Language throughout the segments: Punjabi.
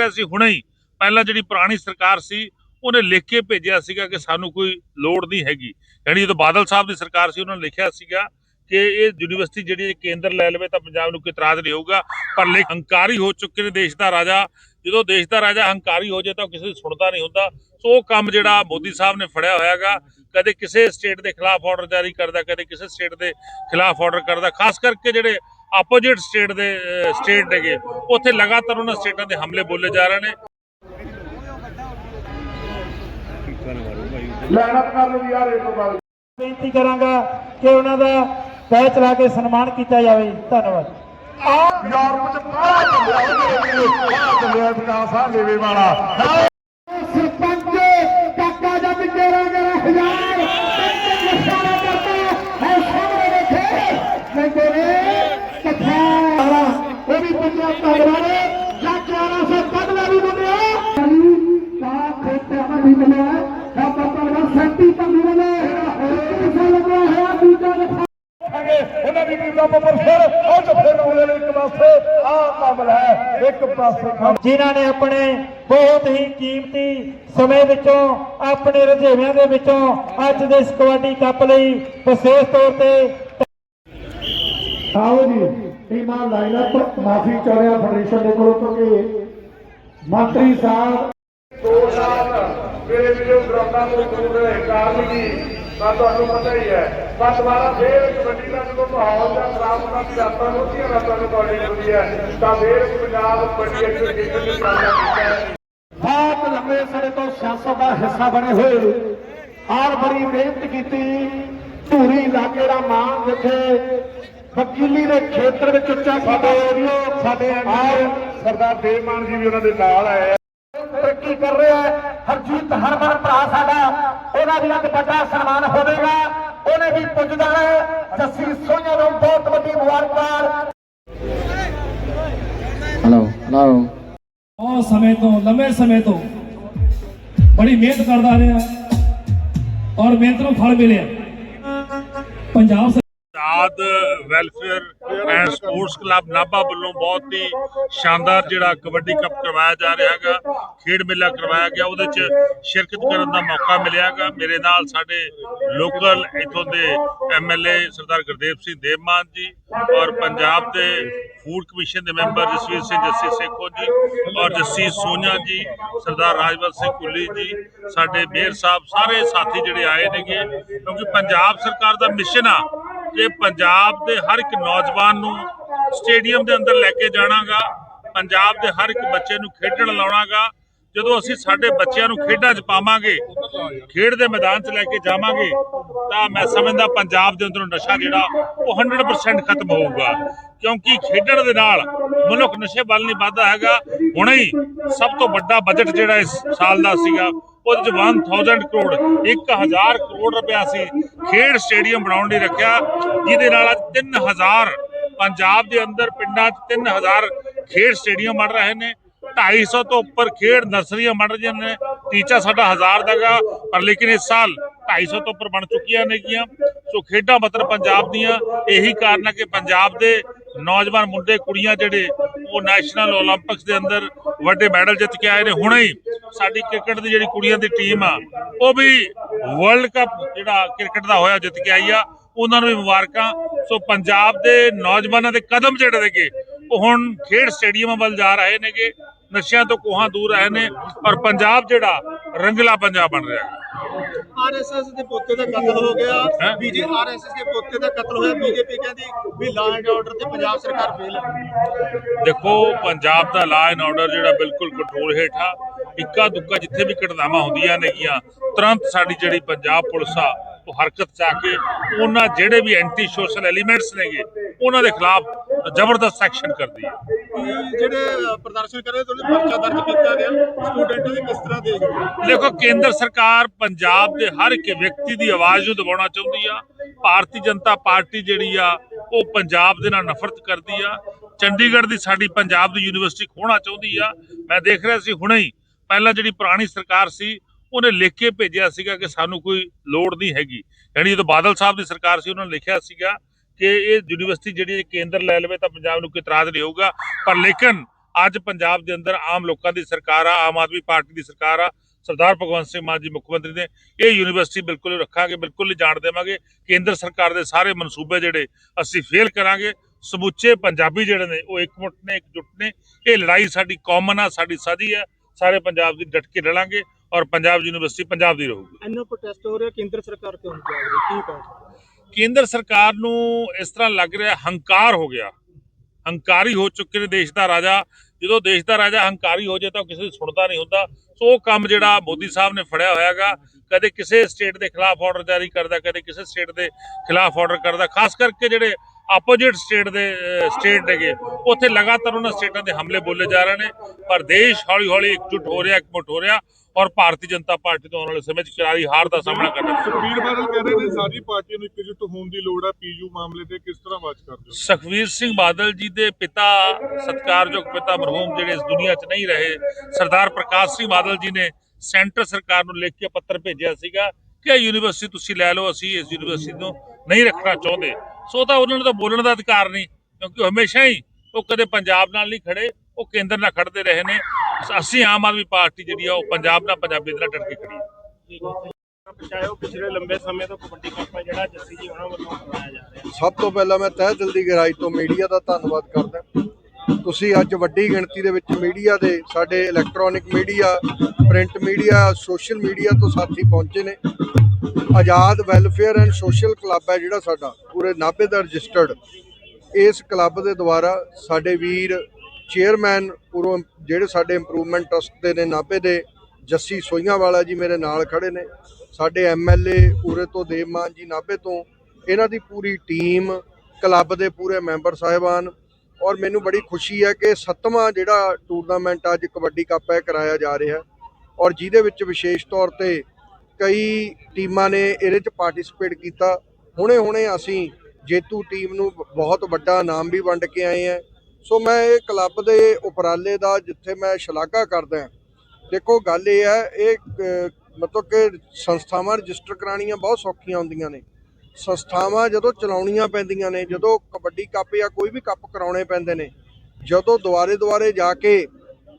ਰਿਹਾ ਸੀ ਹੁਣੇ ਹੀ। ਪਹਿਲਾਂ ਜਿਹੜੀ ਪੁਰਾਣੀ ਸਰਕਾਰ ਸੀ, ਉਹਨੇ ਲਿਖ ਕੇ ਭੇਜਿਆ ਸੀਗਾ ਕਿ ਸਾਨੂੰ ਕੋਈ ਲੋੜ ਨਹੀਂ ਹੈਗੀ। ਯਾਨੀ ਜਦੋਂ ਬਾਦਲ ਸਾਹਿਬ ਦੀ ਸਰਕਾਰ ਸੀ, ਉਹਨਾਂ ਨੇ ਲਿਖਿਆ ਸੀਗਾ ਕਿ ਇਹ ਯੂਨੀਵਰਸਿਟੀ ਜਿਹੜੀ ਕੇਂਦਰ ਲੈ ਲਵੇ ਤਾਂ ਪੰਜਾਬ ਨੂੰ ਕੋਈ ਇਤਰਾਜ਼ ਨਹੀਂ ਹੋਊਗਾ। ਪਰ ਲੇਖ ਹੰਕਾਰੀ ਹੋ ਚੁੱਕੇ ਨੇ ਦੇਸ਼ ਦਾ ਰਾਜਾ। ਜਦੋਂ ਦੇਸ਼ ਦਾ ਰਾਜਾ ਹੰਕਾਰੀ ਹੋ ਜਾਏ ਤਾਂ ਉਹ ਕਿਸੇ ਦੀ ਸੁਣਦਾ ਨਹੀਂ ਹੁੰਦਾ। ਸੋ ਉਹ ਕੰਮ ਜਿਹੜਾ ਮੋਦੀ ਸਾਹਿਬ ਨੇ ਫੜਿਆ ਹੋਇਆਗਾ, ਕਦੇ ਕਿਸੇ ਸਟੇਟ ਦੇ ਖਿਲਾਫ ਆਰਡਰ ਜਾਰੀ ਕਰਦਾ, ਕਦੇ ਕਿਸੇ ਸਟੇਟ ਦੇ ਖਿਲਾਫ ਆਰਡਰ ਕਰਦਾ। ਖਾਸ ਕਰਕੇ ਜਿਹੜੇ ਆਪੋਜੀਟ ਸਟੇਟ ਦੇ ਸਟੇਟ ਹੈਗੇ। ਉੱਥੇ ਲਗਾਤਾਰ ਉਹਨਾਂ ਸਟੇਟਾਂ ਦੇ ਹਮਲੇ ਬੋਲੇ ਜਾ ਰਹੇ ਨੇ। ਲੈਣਤ ਕਰ ਲਈ ਯਾਰ ਇਹ ਤੋਂ ਬਾਅਦ ਬੇਨਤੀ ਕਰਾਂਗਾ ਕਿ ਉਹਨਾਂ ਦਾ ਪੈਰ ਚਲਾ ਕੇ ਸਨਮਾਨ ਕੀਤਾ ਜਾਵੇ। ਧੰਨਵਾਦ। ਆ ਯੂਰਪ ਚ ਬਾਹਰ ਚੱਲਿਆ ਵਿਕਾਸ ਆ ਲੇਵੇ ਵਾਲਾ ਸਰਪੰਚ ਕਾਕਾ ਜੱਟ ਕੇਰਾ ਕੇਰਾ ਹਜ਼ਾਰ ਇਸ਼ਾਰਾ ਕਰਦਾ ਹੈ ਸਾਹਮਣੇ ਦੇਖੇ ਮੈਂ ਕੋਰੇ ਕਥਾ ਉਹ ਵੀ ਪੰਜਾਬ ਦਾ ਗਰਾਰੇ ਜਾਂ 1100 ਬਦਲਾ ਵੀ ਬਣਿਆ ਕਾ ਖੇਤਾਂ ਦਾ ਵੀ ਬਣਿਆ ਕਾ ਪਰਪਰ ਸੈਂਟੀ ਪੰਦੀ ਬਣੇ ਕਿਸੇ ਲੱਗਿਆ ਹੋਇਆ ਦੂਜਾ ਦਫਾ ਹੈਗੇ ਉਹਨਾਂ ਦੀ ਟੀਮ ਦਾ ਬੱਬਰ ਫਿਰ ਉਹ ਜੱਫੇ ਲਾਉਂਦੇ ਨੇ ਇੱਕ ਪਾਸੇ ਆਹ ਕੰਮ ਹੈ ਇੱਕ ਪਾਸੇ ਕੰਮ। ਜਿਨ੍ਹਾਂ ਨੇ ਆਪਣੇ ਬਹੁਤ ਹੀ ਕੀਮਤੀ ਸਮੇਂ ਵਿੱਚੋਂ ਆਪਣੇ ਰੁਝੇਵਿਆਂ ਦੇ ਵਿੱਚੋਂ ਅੱਜ ਦੇ ਇਸ ਕਬੱਡੀ ਕੱਪ ਲਈ ਵਿਸ਼ੇਸ਼ ਤੌਰ ਤੇ ਆਓ ਜੀ। ਟੀਮਾਂ ਲਾਈਨਅਪ ਮਾਫੀ ਚਾਹਿਆ ਫੈਡਰੇਸ਼ਨ ਦੇ ਕੋਲੋਂ ਕਿਉਂਕਿ ਮੰਤਰੀ ਸਾਹਿਬ ਦੋ ਸਾਲ ਮੇਰੇ ਵੀਡੀਓ ਗਰਾਊਂਡਾਂ ਤੋਂ ਦੂਰ ਰਹੇ ਕਾਰਨ ਕੀ ਤਾਂ ਤੁਹਾਨੂੰ ਪਤਾ ਹੀ ਹੈ। ਪਰ ਦੁਬਾਰਾ ਫੇਰ ਕਬੱਡੀ ਦਾ ਜਦੋਂ ਮਾਹੌਲ ਦਾ ਖਰਾਬ ਹੁੰਦਾ ਸੀ ਰਾਤਾਂ ਹੁੰਦੀਆਂ ਰਾਤਾਂ ਨੂੰ ਕਾਲਜ ਹੁੰਦੀ ਹੈ ਤਾਂ ਫੇਰ ਪੰਜਾਬ ਕਬੱਡੀ ਐਸੋਸੀਏਸ਼ਨ ਨੇ ਸਾਡਾ ਕੀਤਾ। ਹੈ ਬਹੁਤ ਲੰਬੇ ਸਮੇਂ ਤੋਂ ਸਿਆਸਤ ਦਾ ਹਿੱਸਾ ਬਣੇ ਹੋਏ। ਔਰ ਬੜੀ ਮਿਹਨਤ ਕੀਤੀ। ਧੂਰੀ ਇਲਾਕੇ ਦਾ ਮਾਣ ਜਿੱਥੇ ਵਕੀਲੀ ਦੇ ਖੇਤਰ ਵਿੱਚ ਉੱਚਾ ਕੀਤਾ ਏਰੀਓ ਸਾਡੇ ਸਰਦਾਰ ਦੇਵਮਾਨ ਜੀ ਵੀ ਉਹਨਾਂ ਦੇ ਨਾਲ ਆਏ ਤਰੱਕੀ ਕਰ ਰਿਹਾ ਹੈ। ਹਰਜੀਤ ਹਰਮਨ ਭਰਾ ਸਾਡਾ ਉਹਨਾਂ ਦੀ ਅੱਜ ਵੱਡਾ ਸਨਮਾਨ ਹੋਵੇਗਾ। ਉਹਨੇ ਵੀ ਪੁੱਜ ਜਾਣਾ ਹੈ। ਜੱਸੀ ਸੋਹਣਿਆ ਨੂੰ ਬਹੁਤ ਵੱਡੀ ਮੁਬਾਰਕਬਾਦ। ਹਲੋ ਹਲੋ ਬਹੁਤ ਸਮੇਂ ਤੋਂ ਲੰਮੇ ਸਮੇਂ ਤੋਂ ਬੜੀ ਮਿਹਨਤ ਕਰਦਾ ਰਿਹਾ ਔਰ ਮਿਹਨਤ ਨੂੰ ਫਲ ਮਿਲਿਆ। Punjab Azad welfare and sports club Nabha ਵੱਲੋਂ ਬਹੁਤ ਹੀ ਸ਼ਾਨਦਾਰ ਜਿਹੜਾ ਕਬੱਡੀ ਕੱਪ ਕਰਵਾਇਆ ਜਾ ਰਿਹਾ ਹੈਗਾ, ਖੇਡ ਮੇਲਾ ਕਰਵਾਇਆ ਗਿਆ, ਉਹਦੇ 'ਚ ਸ਼ਿਰਕਤ ਕਰਨ ਦਾ ਮੌਕਾ ਮਿਲਿਆਗਾ ਮੇਰੇ ਨਾਲ ਸਾਡੇ ਲੋਕਲ ਇਥੋਂ ਦੇ ਐਮਐਲਏ ਸਰਦਾਰ ਗੁਰਦੇਵ ਸਿੰਘ ਦੇਵਮਾਨ ਜੀ ਔਰ ਪੰਜਾਬ ਦੇ ਫੂਡ ਕਮਿਸ਼ਨ ਦੇ ਮੈਂਬਰ ਜਸਵੀਰ ਸਿੰਘ, ਜੱਸੀ ਸੇਖੋ ਜੀ ਔਰ ਜੱਸੀ ਸੋਨਾ ਜੀ, ਸਰਦਾਰ ਰਾਜਵਰ ਸਿੰਘ ਕੁੱਲੀ ਜੀ, ਸਾਡੇ ਮੇਅਰ ਸਾਹਿਬ ਸਾਰੇ ਸਾਥੀ ਜਿਹੜੇ ਆਏ ਨੇਗੇ, ਕਿਉਂਕਿ ਪੰਜਾਬ ਸਰਕਾਰ ਦਾ ਮਿਸ਼ਨ ਆ ਕਿ ਪੰਜਾਬ ਦੇ ਹਰ ਇੱਕ ਨੌਜਵਾਨ ਨੂੰ ਸਟੇਡੀਅਮ ਦੇ ਅੰਦਰ ਲੈ ਕੇ ਜਾਣਾਗਾ, ਪੰਜਾਬ ਦੇ ਹਰ ਇੱਕ ਬੱਚੇ ਨੂੰ ਖੇਡਣ ਲਾਉਣਾਗਾ। ਜਦੋਂ ਅਸੀਂ ਸਾਡੇ ਬੱਚਿਆਂ ਨੂੰ ਖੇਡਾਂ 'ਚ ਪਾਵਾਂਗੇ, ਖੇਡ ਦੇ ਮੈਦਾਨ 'ਚ ਲੈ ਕੇ ਜਾਵਾਂਗੇ, ਤਾਂ ਮੈਂ ਸਮਝਦਾ ਪੰਜਾਬ ਦੇ ਅੰਦਰੋਂ ਨਸ਼ਾ ਜਿਹੜਾ, ਉਹ 100% ਖਤਮ ਹੋਊਗਾ। ਕਿਉਂਕਿ ਖੇਡਣ ਦੇ ਨਾਲ ਮਨੁੱਖ ਨਸ਼ੇ ਵੱਲ ਨਹੀਂ ਵੱਧਦਾ ਹੈਗਾ। ਹੁਣੇ ਹੀ ਸਭ ਤੋਂ ਵੱਡਾ ਬਜਟ ਜਿਹੜਾ ਇਸ ਸਾਲ ਦਾ ਸੀਗਾ ਕੁਝ ਚ 1000 ਕਰੋੜ 1000 ਕਰੋੜ ਰੁਪਇਆ ਸੀ। ਖੇਡ ਸਟੇਡੀਅਮ ਬਣਾਉਣ ਲਈ ਰੱਖਿਆ। ਜਿਹਦੇ ਨਾਲ ਅੱਜ 3000 ਪੰਜਾਬ ਦੇ ਅੰਦਰ ਪਿੰਡਾਂ 'ਚ 3000 ਖੇਡ ਸਟੇਡੀਅਮ ਬਣ ਰਹੇ ਨੇ। 250 ਤੋਂ ਉੱਪਰ ਖੇਡ ਨਰਸਰੀਆਂ ਬਣ ਰਹੀਆਂ ਨੇ। ਟੀਚਾ ਸਾਡਾ 1000 ਦਾਗਾ ਪਰ ਲੇਕਿਨ ਇਸ ਸਾਲ 250 ਤੋਂ ਉੱਪਰ ਬਣ ਚੁੱਕੀਆਂ ਨੇਗੀਆਂ ਸੋ ਖੇਡਾਂ ਮਤਲਬ ਪੰਜਾਬ ਦੀਆਂ। ਇਹੀ ਕਾਰਨ ਹੈ ਕਿ ਪੰਜਾਬ ਦੇ ਨੌਜਵਾਨ ਮੁੰਡੇ, ਕੁੜੀਆਂ ਜਿਹੜੇ ਉਹ ਨੈਸ਼ਨਲ 올림픽ਸ ਦੇ ਅੰਦਰ ਵੱਡੇ ਮੈਡਲ ਜਿੱਤ ਕੇ ਆਏ ਨੇ। ਹੁਣੇ ਹੀ ਸਾਡੀ ਕ੍ਰਿਕਟ ਦੀ ਜਿਹੜੀ ਕੁੜੀਆਂ ਦੀ ਟੀਮ ਆ, ਉਹ ਵੀ ਵਰਲਡ ਕੱਪ ਜਿਹੜਾ ਕ੍ਰਿਕਟ ਦਾ ਹੋਇਆ, ਜਿੱਤ ਕੇ ਆਈ ਆ। ਉਹਨਾਂ ਨੂੰ ਵੀ ਮੁਬਾਰਕਾਂ। ਸੋ ਪੰਜਾਬ ਦੇ ਨੌਜਵਾਨਾਂ ਦੇ ਕਦਮ ਜਿਹੜੇ ਨੇਗੇ, ਉਹ ਹੁਣ ਖੇਡ ਸਟੇਡੀਅਮਾਂ ਵੱਲ ਜਾ ਰਹੇ ਨੇਗੇ। ਨਸ਼ਿਆਂ ਤੋਂ ਕੋਹਾਂ ਦੂਰ ਰਹੇ ਨੇ ਔਰ ਪੰਜਾਬ ਜਿਹੜਾ ਰੰਗਲਾ ਪੰਜਾਬ ਬਣ ਰਿਹਾ ਆਰਐਸਐਸ ਦੇ ਪੋਤੇ ਦਾ ਕਤਲ ਹੋ ਗਿਆ? ਬੀਜੇ ਆਰਐਸਐਸ ਦੇ ਪੋਤੇ ਦਾ ਕਤਲ ਹੋਇਆ। ਬੀਜੇਪੀ ਕਹਿੰਦੀ ਵੀ ਲਾਅ ਐਂਡ ਆਰਡਰ ਤੇ ਪੰਜਾਬ ਸਰਕਾਰ ਫੇਲ ਹੈ ਦੇਖੋ ਪੰਜਾਬ ਦਾ ਲਾ ਐਂਡ ਆਰਡਰ ਜਿਹੜਾ ਬਿਲਕੁਲ ਕੰਟਰੋਲ ਹੇਠਾ ਇੱਕਾ ਦੁੱਕਾ ਜਿੱਥੇ ਵੀ ਘਟਨਾਵਾਂ ਹੁੰਦੀਆਂ ਨੇਗੀਆਂ ਤੁਰੰਤ ਸਾਡੀ ਜਿਹੜੀ ਪੰਜਾਬ ਪੁਲਿਸ ਆ ਉਹ ਹਰਕਤ ਚ ਆ ਕੇ ਉਹਨਾਂ ਜਿਹੜੇ ਵੀ ਐਂਟੀ ਸੋਸ਼ਲ ਐਲੀਮੈਂਟਸ ਨੇਗੇ ਉਹਨਾਂ ਦੇ ਖਿਲਾਫ ਜ਼ਬਰਦਸਤ ਐਕਸ਼ਨ ਕਰਦੀ ਹੈ ਇਹ ਜਿਹੜੇ ਪ੍ਰਦਰਸ਼ਨ ਕਰ ਰਹੇ ਤੁਹਾਡੇ ਪਰਚਾ ਦਰਜ ਕੀਤਾ ਗਿਆ। ਸਟੂਡੈਂਟਾਂ ਦੇ ਕਿਸ ਤਰ੍ਹਾਂ ਦੇਖਦੇ ਦੇਖੋ, ਕੇਂਦਰ ਸਰਕਾਰ ਪੰਜਾਬ ਦੇ ਹਰ ਇੱਕ ਵਿਅਕਤੀ ਦੀ ਆਵਾਜ਼ ਨੂੰ ਦਬਾਉਣਾ ਚਾਹੁੰਦੀ ਆ। ਭਾਰਤੀ ਜਨਤਾ ਪਾਰਟੀ ਜਿਹੜੀ ਆ, ਉਹ ਪੰਜਾਬ ਦੇ ਨਾਲ ਨਫ਼ਰਤ ਕਰਦੀ ਆ। ਚੰਡੀਗੜ੍ਹ ਦੀ ਸਾਡੀ ਪੰਜਾਬ ਦੀ ਯੂਨੀਵਰਸਿਟੀ ਖੋਣਾ ਚਾਹੁੰਦੀ ਆ। ਮੈਂ ਦੇਖ ਰਿਹਾ ਸੀ ਹੁਣੇ ਹੀ, ਪਹਿਲਾਂ ਜਿਹੜੀ ਪੁਰਾਣੀ ਸਰਕਾਰ ਸੀ, ਉਹਨੇ ਲਿਖ ਕੇ ਭੇਜਿਆ ਸੀਗਾ ਕਿ ਸਾਨੂੰ ਕੋਈ ਲੋੜ ਨਹੀਂ ਹੈਗੀ। ਯਾਨੀ ਜਦੋਂ ਬਾਦਲ ਸਾਹਿਬ ਦੀ ਸਰਕਾਰ ਸੀ, ਉਹਨਾਂ ਨੇ ਲਿਖਿਆ ਸੀਗਾ ਕਿ ਇਹ ਯੂਨੀਵਰਸਿਟੀ ਜਿਹੜੀ ਕੇਂਦਰ ਲੈ ਲਵੇ ਤਾਂ ਪੰਜਾਬ ਨੂੰ ਕੋਈ ਇਤਰਾਜ਼ ਨਹੀਂ ਹੋਊਗਾ। ਪਰ ਲੇਕਿਨ ਅੱਜ ਪੰਜਾਬ ਦੇ ਅੰਦਰ ਆਮ ਲੋਕਾਂ ਦੀ ਸਰਕਾਰ ਆ, ਆਮ ਆਦਮੀ ਪਾਰਟੀ ਦੀ ਸਰਕਾਰ ਆ, ਸਰਦਾਰ ਭਗਵੰਤ ਸਿੰਘ ਮਾਨ ਜੀ ਮੁੱਖ ਮੰਤਰੀ ਨੇ ਇਹ ਯੂਨੀਵਰਸਿਟੀ ਬਿਲਕੁਲ ਰੱਖਾਂਗੇ, ਬਿਲਕੁਲ ਨਹੀਂ ਜਾਣ ਦੇਵਾਂਗੇ। ਕੇਂਦਰ ਸਰਕਾਰ ਦੇ ਸਾਰੇ ਮਨਸੂਬੇ ਜਿਹੜੇ ਅਸੀਂ ਫੇਲ ਕਰਾਂਗੇ। ਸਮੁੱਚੇ ਪੰਜਾਬੀ ਜਿਹੜੇ ਨੇ ਉਹ ਇੱਕਮੁੱਠ ਨੇ, ਇਕਜੁੱਟ ਨੇ। ਇਹ ਲੜਾਈ ਸਾਡੀ ਕਾਮਨ ਆ, ਸਾਡੀ ਸਾਦੀ ਆ। ਸਾਰੇ ਪੰਜਾਬ ਦੀ ਡਟ ਕੇ ਲੜਾਂਗੇ ਔਰ ਪੰਜਾਬ ਯੂਨੀਵਰਸਿਟੀ ਪੰਜਾਬ ਦੀ ਰਹੂਗੀ। ਇੰਨਾ ਪ੍ਰੋਟੈਸਟ ਹੋ ਰਿਹਾ, ਕੇਂਦਰ ਸਰਕਾਰ ਕਿਉਂ ਨਹੀਂ ਜਾ ਰਹੀ? ਕੀ ਕਹੋ ਕੇਂਦਰ ਸਰਕਾਰ ਨੂੰ ਇਸ ਤਰ੍ਹਾਂ ਲੱਗ ਰਿਹਾ, ਹੰਕਾਰ ਹੋ ਗਿਆ। ਹੰਕਾਰੀ ਹੋ ਚੁੱਕੇ ਨੇ ਦੇਸ਼ ਦਾ ਰਾਜਾ। ਜਦੋਂ ਦੇਸ਼ ਦਾ ਰਾਜਾ ਹੰਕਾਰੀ ਹੋ ਜਾਏ ਤਾਂ ਉਹ ਕਿਸੇ ਦੀ ਸੁਣਦਾ ਨਹੀਂ ਹੁੰਦਾ। ਸੋ ਉਹ ਕੰਮ ਜਿਹੜਾ ਮੋਦੀ ਸਾਹਿਬ ਨੇ ਫੜਿਆ ਹੋਇਆਗਾ, ਕਦੇ ਕਿਸੇ ਸਟੇਟ ਦੇ ਖਿਲਾਫ ਆਰਡਰ ਜਾਰੀ ਕਰਦਾ, ਕਦੇ ਕਿਸੇ ਸਟੇਟ ਦੇ ਖਿਲਾਫ ਆਰਡਰ ਕਰਦਾ। ਖਾਸ ਕਰਕੇ ਜਿਹੜੇ ਆਪੋਜੀਟ ਸਟੇਟ ਦੇ ਸਟੇਟ ਨੇਗੇ ਉੱਥੇ ਲਗਾਤਾਰ ਉਹਨਾਂ ਸਟੇਟਾਂ ਦੇ ਹਮਲੇ ਬੋਲੇ ਜਾ ਰਹੇ ਨੇ। ਪਰ ਦੇਸ਼ ਹੌਲੀ ਹੌਲੀ ਇਕਜੁੱਟ ਹੋ ਰਿਹਾ ਇਕਮੁੱਠ ਹੋ ਰਿਹਾ। ਔਰ ਭਾਰਤੀ ਜਨਤਾ ਪਾਰਟੀ ਤੋਂ ਆਉਣ ਵਾਲੇ ਸਮੇਂ 'ਚ ਕਰਾਰੀ ਹਾਰ ਦਾ ਸਾਹਮਣਾ ਕਰਨਾ ਸੁਖਬੀਰ ਬਾਦਲ ਕਹਿ ਰਹੇ ਨੇ ਸਾਰੀ ਪਾਰਟੀਆਂ ਨੂੰ ਇਕਜੁੱਟ ਹੋਣ ਦੀ ਲੋੜ ਹੈ ਪੀਯੂ ਮਾਮਲੇ ਤੇ ਕਿਸ ਤਰ੍ਹਾਂ ਵਾਚ ਕਰਦੇ ਹੋ? ਸੁਖਵੀਰ ਸਿੰਘ ਬਾਦਲ ਜੀ ਦੇ ਪਿਤਾ ਸਤਿਕਾਰਯੋਗ ਪਿਤਾ ਮਰਹੂਮ ਜਿਹੜੇ ਇਸ ਦੁਨੀਆ 'ਚ ਨਹੀਂ ਰਹੇ ਸਰਦਾਰ ਪ੍ਰਕਾਸ਼ ਸਿੰਘ ਬਾਦਲ ਜੀ ਨੇ ਸੈਂਟਰ ਸਰਕਾਰ ਨੂੰ ਲਿਖ ਕੇ ਪੱਤਰ ਭੇਜਿਆ ਸੀਗਾ ਕਿ ਯੂਨੀਵਰਸਿਟੀ ਤੁਸੀਂ ਲੈ ਲਓ ਅਸੀਂ ਇਸ ਯੂਨੀਵਰਸਿਟੀ ਨੂੰ ਨਹੀਂ ਰੱਖਣਾ ਚਾਹੁੰਦੇ। ਸੋ ਤਾਂ ਉਹਨਾਂ ਨੂੰ ਤਾਂ ਬੋਲਣ ਦਾ ਅਧਿਕਾਰ ਨਹੀਂ ਕਿਉਂਕਿ ਹਮੇਸ਼ਾ ਹੀ ਉਹ ਕਦੇ ਪੰਜਾਬ ਨਾਲ ਨਹੀਂ ਖੜੇ ਉਹ ਕੇਂਦਰ ਨਾਲ ਖੜਦੇ ਰਹੇ ਨੇ। ਅਸੀਂ ਆਮ ਆਦਮੀ ਪਾਰਟੀ ਜਿਹੜੀ ਆ ਉਹ ਪੰਜਾਬ ਨਾਲ ਪੰਜਾਬੀ ਦੇ ਨਾਲ ਡਟ ਕੇ ਖੜੀ ਹੈ ਪਛਾਇਓ ਪਿਛਲੇ ਲੰਬੇ ਸਮੇਂ ਤੋਂ ਕਬੱਡੀ ਕੱਪ ਹੈ ਜਿਹੜਾ ਜੱਸੀ ਜੀ ਉਹਨਾਂ ਵੱਲੋਂ ਕਰਵਾਇਆ ਜਾ ਰਿਹਾ ਸਭ ਤੋਂ ਪਹਿਲਾਂ ਮੈਂ ਤਹਿ ਦਿਲ ਦੀ ਗਹਿਰਾਈ ਤੋਂ ਮੀਡੀਆ ਦਾ ਧੰਨਵਾਦ ਕਰਦਾ। ਤੁਸੀਂ ਅੱਜ ਵੱਡੀ ਗਿਣਤੀ ਦੇ ਵਿੱਚ ਮੀਡੀਆ ਦੇ ਸਾਡੇ electronic media print media social media ਤੋਂ ਸਾਥੀ ਪਹੁੰਚੇ ਨੇ। Azad welfare and social club ਹੈ ਜਿਹੜਾ ਸਾਡਾ ਪੂਰੇ ਨਾਭੇ ਦਾ ਰਜਿਸਟਰਡ। ਇਸ ਕਲੱਬ ਦੇ ਦੁਆਰਾ ਸਾਡੇ ਵੀਰ ਚੇਅਰਮੈਨ ਪੂਰੋ ਜਿਹੜੇ ਸਾਡੇ ਇੰਪਰੂਵਮੈਂਟ ਟਰਸਟ ਦੇ ਨੇ, ਨਾਭੇ ਦੇ, ਜੱਸੀ ਸੋਈਆਂ ਵਾਲਾ ਜੀ ਮੇਰੇ ਨਾਲ ਖੜੇ ਨੇ। ਸਾਡੇ ਐਮਐਲਏ ਪੂਰੇ ਤੋਂ ਦੇਵਮਾਨ ਜੀ ਨਾਭੇ ਤੋਂ। ਇਹਨਾਂ ਦੀ ਪੂਰੀ ਟੀਮ ਕਲੱਬ ਦੇ ਪੂਰੇ ਮੈਂਬਰ ਸਾਹਿਬਾਨ। ਔਰ ਮੈਨੂੰ ਬੜੀ ਖੁਸ਼ੀ ਹੈ ਕਿ ਸੱਤਵਾਂ ਜਿਹੜਾ ਟੂਰਨਾਮੈਂਟ ਅੱਜ ਕਬੱਡੀ ਕੱਪ ਹੈ, ਕਰਾਇਆ ਜਾ ਰਿਹਾ ਔਰ ਜਿਹਦੇ ਵਿੱਚ ਵਿਸ਼ੇਸ਼ ਤੌਰ ਤੇ ਕਈ ਟੀਮਾਂ ਨੇ ਇਹਦੇ 'ਚ ਪਾਰਟਿਸਿਪੇਟ ਕੀਤਾ। ਹੁਣੇ ਹੁਣੇ ਅਸੀਂ ਜੇਤੂ ਟੀਮ ਨੂੰ ਬਹੁਤ ਵੱਡਾ ਇਨਾਮ ਵੀ ਵੰਡ ਕੇ ਆਏ ਹਾਂ। ਸੋ ਮੈਂ ਇਹ ਕਲੱਬ ਦੇ ਉਪਰਾਲੇ ਦਾ ਜਿੱਥੇ ਮੈਂ ਸ਼ਲਾਘਾ ਕਰਦਾ ਦੇਖੋ ਗੱਲ ਇਹ ਹੈ, ਇਹ ਮਤਲਬ ਕਿ ਸੰਸਥਾਵਾਂ ਰਜਿਸਟਰ ਕਰਾਉਣੀਆਂ ਬਹੁਤ ਸੌਖੀਆਂ ਹੁੰਦੀਆਂ ਨੇ। ਸੰਸਥਾਵਾਂ ਜਦੋਂ ਚਲਾਉਣੀਆਂ ਪੈਂਦੀਆਂ ਨੇ, ਜਦੋਂ ਕਬੱਡੀ ਕੱਪ ਜਾਂ ਕੋਈ ਵੀ ਕੱਪ ਕਰਾਉਣੇ ਪੈਂਦੇ ਨੇ, ਜਦੋਂ ਦੁਆਰੇ ਦੁਆਰੇ ਜਾ ਕੇ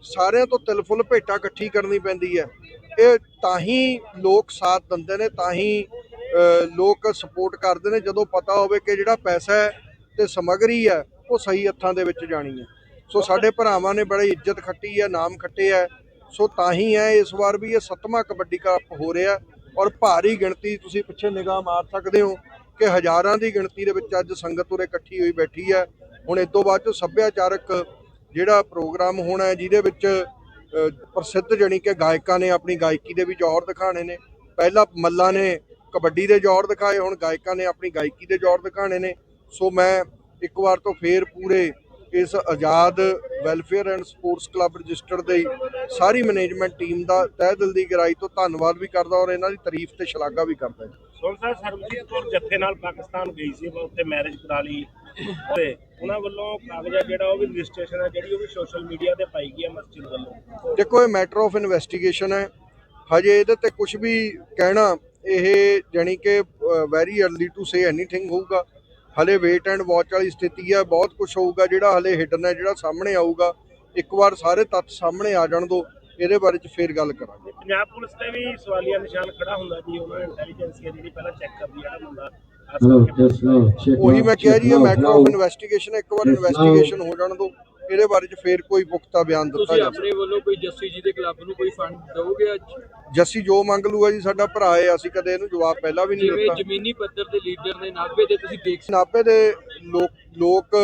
ਸਾਰਿਆਂ ਤੋਂ ਤਿਲ ਫੁੱਲ ਭੇਟਾ ਇਕੱਠੀ ਕਰਨੀ ਪੈਂਦੀ ਹੈ, ਇਹ ਤਾਂ ਹੀ ਲੋਕ ਸਾਥ ਦਿੰਦੇ ਨੇ, ਤਾਂ ਹੀ ਲੋਕ ਸਪੋਰਟ ਕਰਦੇ ਨੇ, ਜਦੋਂ ਪਤਾ ਹੋਵੇ ਕਿ ਜਿਹੜਾ ਪੈਸਾ ਹੈ ਤੇ ਸਮੱਗਰੀ ਹੈ ਉਹ ਸਹੀ ਹੱਥਾਂ ਦੇ ਵਿੱਚ ਜਾਣੀ ਹੈ। ਸੋ ਸਾਡੇ ਭਰਾਵਾਂ ਨੇ ਬੜੀ ਇੱਜ਼ਤ ਖੱਟੀ ਹੈ, ਨਾਮ ਖੱਟੇ ਹੈ। ਸੋ ਤਾਂ ਹੀ ਹੈ ਇਸ ਵਾਰ ਵੀ ਇਹ ਸੱਤਵਾਂ ਕਬੱਡੀ ਕੱਪ ਹੋ ਰਿਹਾ ਔਰ ਭਾਰੀ ਗਿਣਤੀ ਤੁਸੀਂ ਪਿੱਛੇ ਨਿਗਾਹ ਮਾਰ ਸਕਦੇ ਹੋ ਕਿ ਹਜ਼ਾਰਾਂ ਦੀ ਗਿਣਤੀ ਦੇ ਵਿੱਚ ਅੱਜ ਸੰਗਤ ਉਰੇ ਇਕੱਠੀ ਹੋਈ ਬੈਠੀ ਹੈ। ਹੁਣ ਇਸ ਤੋਂ ਬਾਅਦ ਚ ਸੱਭਿਆਚਾਰਕ ਜਿਹੜਾ ਪ੍ਰੋਗਰਾਮ ਹੋਣਾ ਹੈ, ਜਿਹਦੇ ਵਿੱਚ ਪ੍ਰਸਿੱਧ ਜਾਣੀ ਕਿ ਗਾਇਕਾਂ ਨੇ ਆਪਣੀ ਗਾਇਕੀ ਦੇ ਵੀ ਜ਼ੋਰ ਦਿਖਾਣੇ ਨੇ। ਪਹਿਲਾਂ ਮੱਲਾ ਨੇ ਕਬੱਡੀ ਦੇ ਜ਼ੋਰ ਦਿਖਾਏ, ਹੁਣ ਗਾਇਕਾਂ ਨੇ ਆਪਣੀ ਗਾਇਕੀ ਦੇ ਜ਼ੋਰ ਦਿਖਾਣੇ ਨੇ। ਸੋ ਮੈਂ ਇੱਕ ਵਾਰ ਤੋਂ ਫੇਰ ਪੂਰੇ ਇਸ Azad welfare and sports club registered ਦੇ ਸਾਰੀ ਮੈਨੇਜਮੈਂਟ ਟੀਮ ਦਾ ਤਹਿ ਦਿਲ ਦੀ ਗਹਿਰਾਈ ਤੋਂ ਧੰਨਵਾਦ ਵੀ ਕਰਦਾ ਔਰ ਇਹਨਾਂ ਦੀ ਤਾਰੀਫ ਤੇ ਸ਼ਲਾਘਾ ਵੀ ਕਰਦਾ ਸੋਲ ਸਾਹਿਬ ਸਰਬਜੀਤ ਕੌਰ ਜੱਥੇ ਨਾਲ ਪਾਕਿਸਤਾਨ ਗਈ ਸੀ ਉੱਥੇ ਮੈਰਿਜ ਕਰਾ ਲਈ। ਤੇ ਉਹਨਾਂ ਵੱਲੋਂ ਕਾਗਜ਼ਾ ਜਿਹੜਾ ਉਹ ਵੀ ਰਜਿਸਟ੍ਰੇਸ਼ਨ ਹੈ ਜਿਹੜੀ ਉਹ ਵੀ ਸੋਸ਼ਲ ਮੀਡੀਆ ਤੇ ਪਾਈ ਗਈ ਹੈ ਮਸਜਿਦ ਵੱਲੋਂ। ਦੇਖੋ ਇਹ ਮੈਟਰ ਆਫ ਇਨਵੈਸਟੀਗੇਸ਼ਨ ਹੈ। ਹਜੇ ਇਹਦੇ ਤੇ ਕੁਝ ਵੀ ਕਹਿਣਾ ਇਹ ਜਾਣੀ ਕਿ very early to say anything ਹੋਊਗਾ। ਹਲੇ ਵੇਟ ਐਂਡ ਵਾਚ ਵਾਲੀ ਸਥਿਤੀ ਹੈ ਬਹੁਤ ਕੁਝ ਹੋਊਗਾ ਜਿਹੜਾ ਹਲੇ ਹਿਡਨ ਹੈ ਜਿਹੜਾ ਸਾਹਮਣੇ ਆਊਗਾ ਇੱਕ ਵਾਰ ਸਾਰੇ ਤੱਥ ਸਾਹਮਣੇ ਆ ਜਾਣ ਦੋ ਇਹਦੇ ਬਾਰੇ ਚ ਫੇਰ ਗੱਲ ਕਰਾਂਗੇ। ਪੰਜਾਬ ਪੁਲਿਸ ਤੇ ਵੀ ਸਵਾਲੀਆ ਨਿਸ਼ਾਨ ਖੜਾ ਹੁੰਦਾ ਜੀ ਉਹਨਾਂ ਨੇ ਇੰਟੈਲੀਜੈਂਸ ਜਿਹੜੀ ਪਹਿਲਾਂ ਚੈੱਕ ਕਰਦੀ ਹੈ ਖਾਸ ਕਰਕੇ ਉਹੀ ਮੈਂ ਕਿਹਾ ਜੀ ਇਹ ਮੈਟਰ ਆਫ ਇਨਵੈਸਟੀਗੇਸ਼ਨ ਇੱਕ ਵਾਰ ਇਨਵੈਸਟੀਗੇਸ਼ਨ ਹੋ ਜਾਣ ਦੋ। ਇਹਦੇ ਬਾਰੇ ਚ ਫੇਰ ਕੋਈ ਪੁਖਤਾ ਬਿਆਨ ਦਿੱਤਾ ਤੁਸੀਂ ਆਪਣੇ ਵੱਲੋਂ ਕੋਈ ਜੱਸੀ ਜੀ ਦੇ ਕਲੱਬ ਨੂੰ ਕੋਈ ਫੰਡ ਦਿਓਗੇ ਅੱਜ? ਜੱਸੀ ਜੋ ਮੰਗ ਲੂਗਾ ਜੀ ਸਾਡਾ ਭਰਾ ਹੈ ਅਸੀਂ ਕਦੇ ਇਹਨੂੰ ਜਵਾਬ ਪਹਿਲਾਂ ਵੀ ਨਹੀਂ ਜਿਵੇਂ ਦਿੱਤਾ। ਜ਼ਮੀਨੀ ਪੱਧਰ ਦੇ ਲੀਡਰ ਨੇ ਨਾਭੇ ਦੇ ਤੁਸੀਂ ਦੇਖ ਸਕਦੇ ਨਾਭੇ ਦੇ ਲੋਕ ਲੋਕ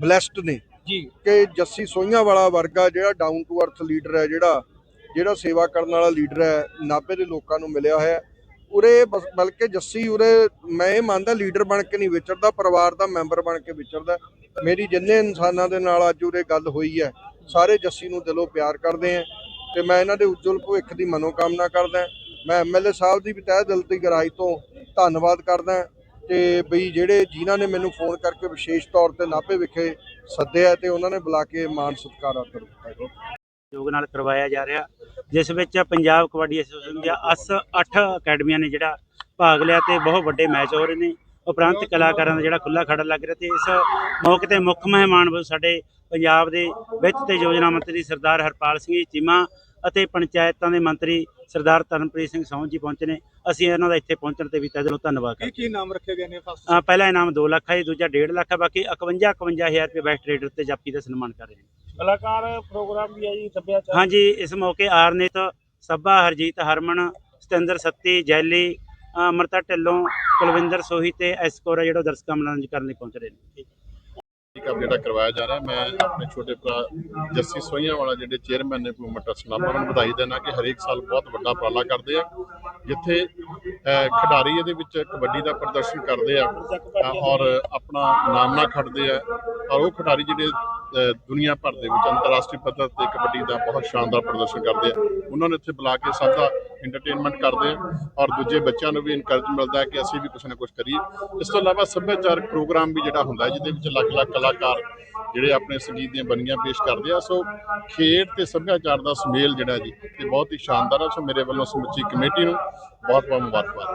ਬਲੈਸਡ ਨੇ ਜੀ। ਕਿ ਜੱਸੀ ਸੋਈਆਂ ਵਾਲਾ ਵਰਗਾ ਜਿਹੜਾ ਡਾਊਨ ਟੂ ਅਰਥ ਲੀਡਰ ਹੈ ਜਿਹੜਾ ਜਿਹੜਾ ਸੇਵਾ ਕਰਨ ਵਾਲਾ ਲੀਡਰ ਹੈ ਨਾਭੇ ਦੇ ਲੋਕਾਂ ਨੂੰ ਮਿਲਿਆ ਹੋਇਆ ਹੈ। ਉਰੇ ਬਲਕਿ ਜੱਸੀ ਉਰੇ, ਮੈਂ ਇਹ ਮੰਨਦਾ ਲੀਡਰ ਬਣ ਕੇ ਨਹੀਂ ਵਿਚਰਦਾ, ਪਰਿਵਾਰ ਦਾ ਮੈਂਬਰ ਬਣ ਕੇ ਵਿਚਰਦਾ। ਮੇਰੀ ਜਿੰਨੇ ਇਨਸਾਨਾਂ ਦੇ ਨਾਲ ਅੱਜ ਉਰੇ ਗੱਲ ਹੋਈ ਹੈ, ਸਾਰੇ ਜੱਸੀ ਨੂੰ ਦਿਲੋਂ ਪਿਆਰ ਕਰਦੇ ਆ ਤੇ ਮੈਂ ਇਹਨਾਂ ਦੇ ਉਜਵਲ ਭਵਿੱਖ ਦੀ ਮਨੋਕਾਮਨਾ ਕਰਦਾ ਮੈਂ ਐਮਐਲਏ ਸਾਹਿਬ ਦੀ ਵੀ ਤਹਿ ਦਿਲ ਦੀ ਗਹਿਰਾਈ ਤੋਂ ਧੰਨਵਾਦ ਕਰਦਾ ਤੇ ਬਈ ਜਿਹੜੇ ਜਿਨ੍ਹਾਂ ਨੇ ਮੈਨੂੰ ਫੋਨ ਕਰਕੇ ਵਿਸ਼ੇਸ਼ ਤੌਰ ਤੇ ਨਾਭੇ ਵਿਖੇ ਸੱਦਿਆ ਤੇ ਉਹਨਾਂ ਨੇ ਬੁਲਾ ਕੇ ਮਾਨ ਸਤਿਕਾਰ ਆਦਰ ਦਿੱਤਾ ਯੋਗ ਨਾਲ ਕਰਵਾਇਆ ਜਾ ਰਿਹਾ। ਜਿਸ ਵਿੱਚ ਪੰਜਾਬ ਕਬੱਡੀ ਐਸੋਸੀਏਸ਼ਨ ਦੀਆਂ ਅਸ 8 ਅਕੈਡਮੀਆਂ ਨੇ ਜਿਹੜਾ ਭਾਗ ਲਿਆ ਤੇ ਬਹੁਤ ਵੱਡੇ ਮੈਚ ਹੋ ਰਹੇ ਨੇ। ਉਪਰੰਤ ਕਲਾਕਾਰਾਂ ਦਾ ਜਿਹੜਾ ਖੁੱਲਾ ਖੜਾ ਲੱਗ ਰਿਹਾ ਤੇ ਇਸ ਮੌਕੇ ਤੇ ਮੁੱਖ ਮਹਿਮਾਨ ਸਾਡੇ ਪੰਜਾਬ ਦੇ ਵਿੱਤ ਤੇ ਯੋਜਨਾ ਮੰਤਰੀ ਸਰਦਾਰ ਹਰਪਾਲ ਸਿੰਘ ਚੀਮਾ ਅਤੇ ਪੰਚਾਇਤਾਂ ਦੇ ਮੰਤਰੀ ਸਰਦਾਰ ਤਰਨਪ੍ਰੀਤ ਸਿੰਘ ਸੌਂ ਜੀ ਪਹੁੰਚੇ ਨੇ। ਅਸੀਂ ਇਹਨਾਂ ਦਾ ਇੱਥੇ ਪਹੁੰਚਣ ਤੇ ਵੀ ਤਹਿ ਦਿਲੋਂ ਧੰਨਵਾਦ ਕੀ ਕਰਦੇ ਕੀ ਨਾਮ ਰੱਖੇ ਗਏ ਨੇ ਫਸਟ? ਹਾਂ ਪਹਿਲਾ ਇਨਾਮ 2 ਲੱਖ ਹੈ ਦੂਜਾ 1.5 ਲੱਖ ਹੈ ਬਾਕੀ 51 51000 ਰੁਪਏ ਬੈਸਟ ਰੇਡਰ ਤੇ ਜਾਪੀ ਦਾ ਸਨਮਾਨ ਕਰ ਰਹੇ ਨੇ। ਕਲਾਕਾਰ ਪ੍ਰੋਗਰਾਮ ਵੀ ਹੈ ਜੀ ਸੱਭਿਆਚਾਰ ਹਾਂਜੀ ਇਸ ਮੌਕੇ ਆਰਨਿਤ ਸੱਭਾ ਹਰਜੀਤ ਹਰਮਨ ਸਤਿੰਦਰ ਸੱਤੀ ਜੈਲੀ ਅਮਰਤਾ ਢਿੱਲੋਂ ਕੁਲਵਿੰਦਰ ਸੋਹੀ ਤੇ ਐਸ ਕੋਰਾ ਜਿਹੜਾ ਦਰਸ਼ਕਾਂ ਮਨੋਰੰਜਨ ਕਰਨ ਲਈ ਪਹੁੰਚ ਰਹੇ ਨੇ। ਕੱਪ ਜਿਹੜਾ ਕਰਵਾਇਆ ਜਾ ਰਿਹਾ ਮੈਂ ਆਪਣੇ ਛੋਟੇ ਭਰਾ ਜੱਸੀ ਸੋਈਆਂ ਵਾਲਾ ਜਿਹੜੇ ਚੇਅਰਮੈਨ ਨੇ ਭੂਮਾ ਟਰਸਟ ਨਾਭਾ ਨੂੰ ਵਧਾਈ ਦੇਣਾ ਕਿ ਹਰੇਕ ਸਾਲ ਬਹੁਤ ਵੱਡਾ ਉਪਰਾਲਾ ਕਰਦੇ ਆ। ਜਿੱਥੇ ਖਿਡਾਰੀ ਇਹਦੇ ਵਿੱਚ ਕਬੱਡੀ ਦਾ ਪ੍ਰਦਰਸ਼ਨ ਕਰਦੇ ਆ ਔਰ ਆਪਣਾ ਨਾਮਨਾ ਖੜਦੇ ਆ ਔਰ ਉਹ ਖਿਡਾਰੀ ਜਿਹੜੇ ਅਹ, ਦੁਨੀਆ ਭਰ ਦੇ ਵਿੱਚ ਅੰਤਰਰਾਸ਼ਟਰੀ ਪੱਧਰ ਤੇ ਕਬੱਡੀ ਦਾ ਬਹੁਤ ਸ਼ਾਨਦਾਰ ਪ੍ਰਦਰਸ਼ਨ ਕਰਦੇ ਆ। ਉਹਨਾਂ ਨੂੰ ਇੱਥੇ ਬੁਲਾ ਕੇ ਸਭ ਦਾ ਐਂਟਰਟੇਨਮੈਂਟ ਕਰਦੇ ਆ ਔਰ ਦੂਜੇ ਬੱਚਿਆਂ ਨੂੰ ਵੀ ਇਨਕਰੇਜ ਮਿਲਦਾ ਹੈ ਕਿ ਅਸੀਂ ਵੀ ਕੁਝ ਨਾ ਕੁਝ ਕਰੀਏ। ਇਸ ਤੋਂ ਇਲਾਵਾ ਸੱਭਿਆਚਾਰਕ ਪ੍ਰੋਗਰਾਮ ਵੀ ਜਿਹੜਾ ਹੁੰਦਾ ਜਿਹਦੇ ਵਿੱਚ ਅਲੱਗ-ਅਲੱਗ ਕਲਾਕਾਰ ਜਿਹੜੇ ਆਪਣੇ ਸੰਗੀਤ ਦੀਆਂ ਬਣੀਆਂ ਪੇਸ਼ ਕਰਦੇ ਆ। ਸੋ ਖੇਡ ਤੇ ਸੱਭਿਆਚਾਰ ਦਾ ਸੁਮੇਲ ਜਿਹੜਾ ਜੀ, ਇਹ ਬਹੁਤ ਹੀ ਸ਼ਾਨਦਾਰ ਆ ਸੋ ਮੇਰੇ ਵੱਲੋਂ ਸਮੁੱਚੀ ਕਮੇਟੀ ਨੂੰ ਬਹੁਤ ਬਹੁਤ ਮੁਬਾਰਕਬਾਦ।